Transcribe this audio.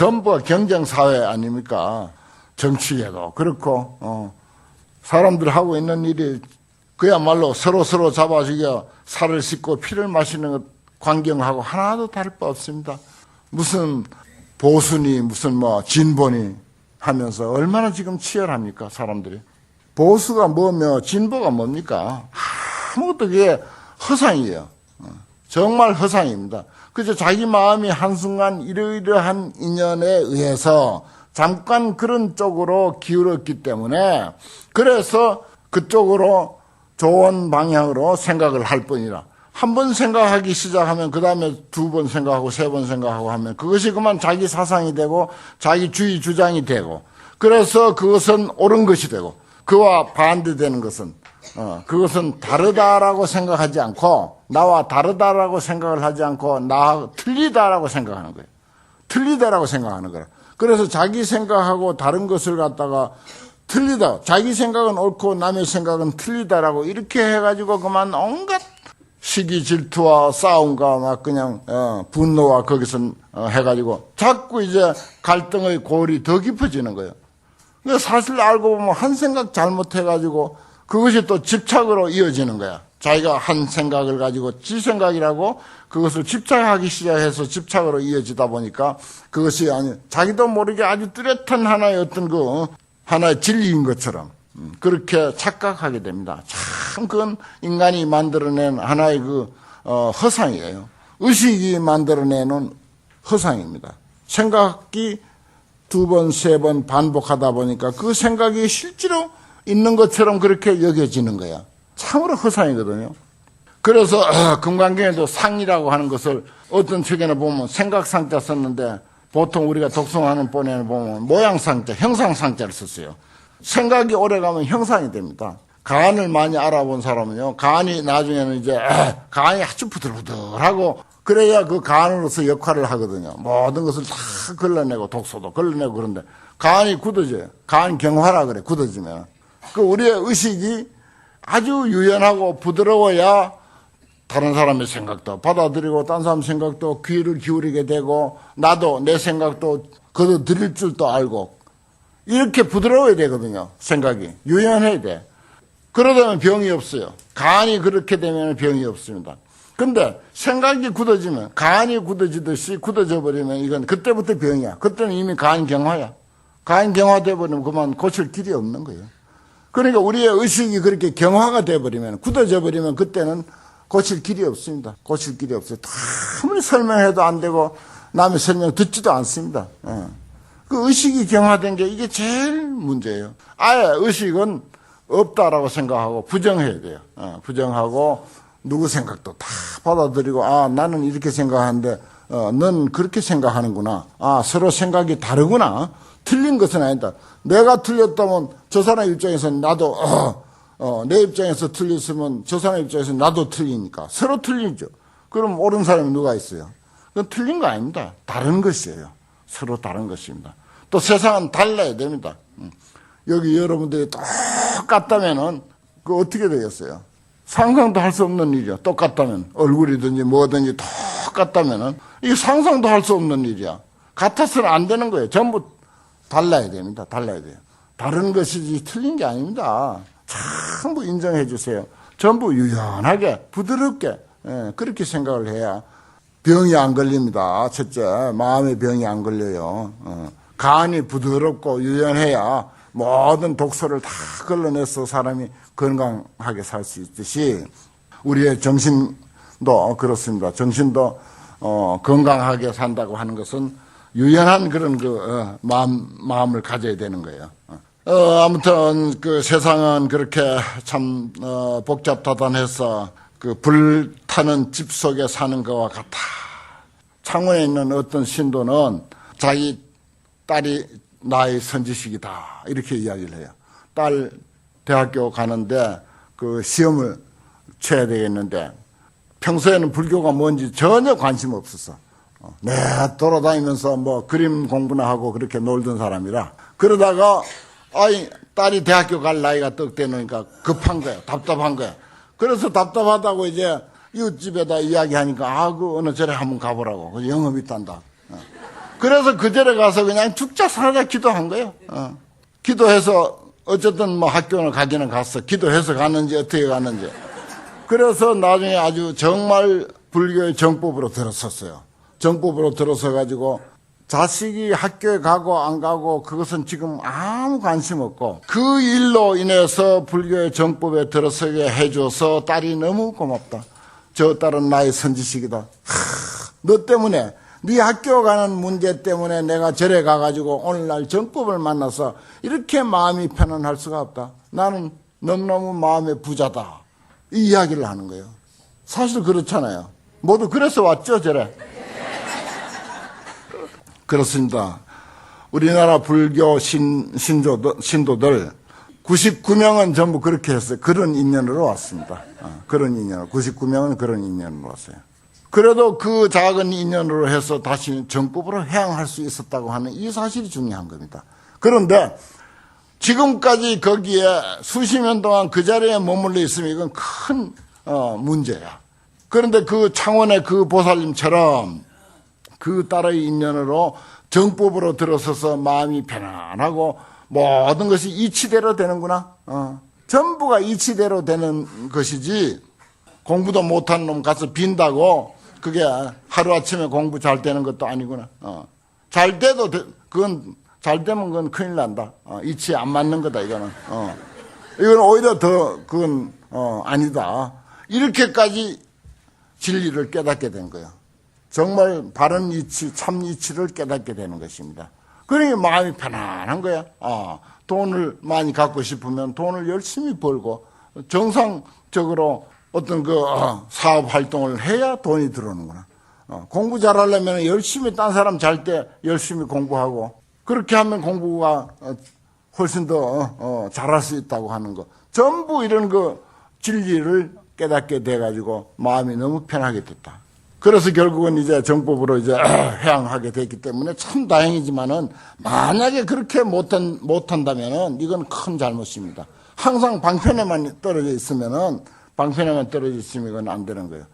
전부가 경쟁사회 아닙니까? 정치계도 그렇고, 어, 사람들 하고 있는 일이 그야말로 서로 서로 잡아 죽여 살을 씻고 피를 마시는 것 광경하고 하나도 다를 바 없습니다. 무슨 보수니 무슨 뭐 진보니 하면서 얼마나 지금 치열합니까 사람들이 보수가 뭐며 진보가 뭡니까 아무것도 그게 허상이에요. 어, 정말 허상입니다. 그저 자기 마음이 한순간 이러이러한 인연에 의해서 잠깐 그런 쪽으로 기울었기 때문에 그래서 그쪽으로 좋은 방향으로 생각을 할 뿐이라. 한 번 생각하기 시작하면 그 다음에 두 번 생각하고 세 번 생각하고 하면 그것이 그만 자기 사상이 되고 자기 주의 주장이 되고 그래서 그것은 옳은 것이 되고 그와 반대되는 것은 어, 그것은 다르다라고 생각하지 않고 나와 다르다라고 생각을 하지 않고 나 틀리다라고 생각하는 거예요. 틀리다라고 생각하는 거라. 그래서 자기 생각하고 다른 것을 갖다가 틀리다. 자기 생각은 옳고 남의 생각은 틀리다라고 이렇게 해가지고 그만 온갖 시기 질투와 싸움과 막 그냥 어, 분노와 거기서 어, 해가지고 자꾸 이제 갈등의 골이 더 깊어지는 거예요. 근데 사실 알고 보면 한 생각 잘못해가지고 그것이 또 집착으로 이어지는 거야. 자기가 한 생각을 가지고 지 생각이라고 그것을 집착하기 시작해서 집착으로 이어지다 보니까 그것이 아니 자기도 모르게 아주 뚜렷한 하나의 어떤 그 하나의 진리인 것처럼 음, 그렇게 착각하게 됩니다. 참 그건 인간이 만들어낸 하나의 그 어, 허상이에요. 의식이 만들어내는 허상입니다. 생각이 두 번, 세 번 반복하다 보니까 그 생각이 실제로 있는 것처럼 그렇게 여겨지는 거야. 참으로 허상이거든요. 그래서 금강경에도 상이라고 하는 것을 어떤 책에는 보면 생각상자 썼는데 보통 우리가 독송하는 본에는 보면 모양상자, 형상상자를 썼어요. 생각이 오래가면 형상이 됩니다. 간을 많이 알아본 사람은요, 간이 나중에는 이제, 간이 아주 부들부들하고, 그래야 그 간으로서 역할을 하거든요. 모든 것을 다 걸러내고, 독소도 걸러내고 그런데, 간이 굳어져요. 간 경화라 그래, 굳어지면. 그 우리의 의식이 아주 유연하고 부드러워야 다른 사람의 생각도 받아들이고 딴 사람 생각도 귀를 기울이게 되고 나도 내 생각도 그도 드릴 줄도 알고 이렇게 부드러워야 되거든요. 생각이 유연해야 돼. 그러다면 병이 없어요. 간이 그렇게 되면 병이 없습니다. 근데 생각이 굳어지면 간이 굳어지듯이 굳어져 버리면 이건 그때부터 병이야. 그때는 이미 간 경화야. 간 경화돼 버리면 그만 고칠 길이 없는 거예요. 그러니까 우리의 의식이 그렇게 경화가 돼 버리면 굳어져 버리면 그때는 고칠 길이 없습니다. 고칠 길이 없어요. 아무리 설명해도 안 되고 남의 설명 듣지도 않습니다. 예. 그 의식이 경화된 게 이게 제일 문제예요. 아예 의식은 없다라고 생각하고 부정해야 돼요. 예. 부정하고 누구 생각도 다 받아들이고 아 나는 이렇게 생각하는데 어, 넌 그렇게 생각하는구나. 아 서로 생각이 다르구나. 틀린 것은 아니다. 내가 틀렸다면 저 사람 입장에서는 나도 어, 어, 내 입장에서 틀렸으면 저 사람 입장에서 나도 틀리니까 서로 틀리죠. 그럼 옳은 사람이 누가 있어요? 그건 틀린 거 아닙니다. 다른 것이에요. 서로 다른 것입니다. 또 세상은 달라야 됩니다. 음. 여기 여러분들이 똑같다면은 그 어떻게 되겠어요? 상상도 할 수 없는 일이야. 똑같다면 얼굴이든지 뭐든지 똑같다면은 이게 상상도 할 수 없는 일이야. 같아서는 안 되는 거예요. 전부 달라야 됩니다. 달라야 돼요. 다른 것이지 틀린 게 아닙니다. 전부 인정해 주세요. 전부 유연하게 부드럽게 예, 그렇게 생각을 해야 병이 안 걸립니다. 첫째 마음의 병이 안 걸려요. 어, 간이 부드럽고 유연해야 모든 독소를 다 걸러내서 사람이 건강하게 살 수 있듯이 우리의 정신 도 그렇습니다. 정신도 어, 건강하게 산다고 하는 것은 유연한 그런 그 어, 마음 마음을 가져야 되는 거예요. 어, 아무튼 그 세상은 그렇게 참 어, 복잡다단해서 그 불타는 집 속에 사는 것과 같아. 창원에 있는 어떤 신도는 자기 딸이 나의 선지식이다 이렇게 이야기를 해요. 딸 대학교 가는데 그 시험을 쳐야 되겠는데 평소에는 불교가 뭔지 전혀 관심 없었어. 어, 내 돌아다니면서 뭐 그림 공부나 하고 그렇게 놀던 사람이라 그러다가 아이 딸이 대학교 갈 나이가 떡 되니까 급한 거야 답답한 거야 그래서 답답하다고 이제 이웃집에다 이야기하니까 아 그 어느 절에 한번 가보라고 그 영업이 있단다 어. 그래서 그 절에 가서 그냥 죽자 살자 기도한 거예요. 어. 기도해서 어쨌든 뭐 학교는 가기는 갔어. 기도해서 갔는지 어떻게 갔는지. 그래서 나중에 아주 정말 불교의 정법으로 들었었어요. 정법으로 들어서 가지고 자식이 학교에 가고 안 가고 그것은 지금 아무 관심 없고 그 일로 인해서 불교의 정법에 들어서게 해줘서 딸이 너무 고맙다. 저 딸은 나의 선지식이다. 하, 너 때문에 네 학교 가는 문제 때문에 내가 절에 가가지고 오늘날 정법을 만나서 이렇게 마음이 편안할 수가 없다. 나는 너무너무 마음의 부자다. 이 이야기를 하는 거예요. 사실 그렇잖아요. 모두 그래서 왔죠, 절에. 그렇습니다. 우리나라 불교 신, 신조들, 신도들 99명은 전부 그렇게 했어요. 그런 인연으로 왔습니다. 어, 그런 인연. 99명은 그런 인연으로 왔어요. 그래도 그 작은 인연으로 해서 다시 정법으로 해양할 수 있었다고 하는 이 사실이 중요한 겁니다. 그런데 지금까지 거기에 수십 년 동안 그 자리에 머물러 있으면 이건 큰 어, 문제야. 그런데 그 창원의 그 보살님처럼 그 딸의 인연으로 정법으로 들어서서 마음이 편안하고 모든 것이 이치대로 되는구나. 어. 전부가 이치대로 되는 것이지 공부도 못한 놈 가서 빈다고 그게 하루아침에 공부 잘 되는 것도 아니구나. 어. 잘 돼도 되- 그건 잘 되면 그건 큰일 난다. 어, 이치 안 맞는 거다 이거는. 어. 이건 오히려 더 그건 어, 아니다. 이렇게까지 진리를 깨닫게 된 거예요. 정말 바른 이치, 참 이치를 깨닫게 되는 것입니다. 그러니 마음이 편안한 거야. 아, 돈을 많이 갖고 싶으면 돈을 열심히 벌고 정상적으로 어떤 그 어, 사업 활동을 해야 돈이 들어오는구나. 어, 공부 잘하려면 열심히 딴 사람 잘 때 열심히 공부하고 그렇게 하면 공부가 어, 훨씬 더 어, 어, 잘할 수 있다고 하는 거. 전부 이런 그 진리를 깨닫게 돼가지고 마음이 너무 편하게 됐다. 그래서 결국은 이제 정법으로 이제 해양하게 됐기 때문에 참 다행이지만은 만약에 그렇게 못한, 못한다면은 이건 큰 잘못입니다. 항상 방편에만 떨어져 있으면은 방편에만 떨어져 있으면 이건 안 되는 거예요.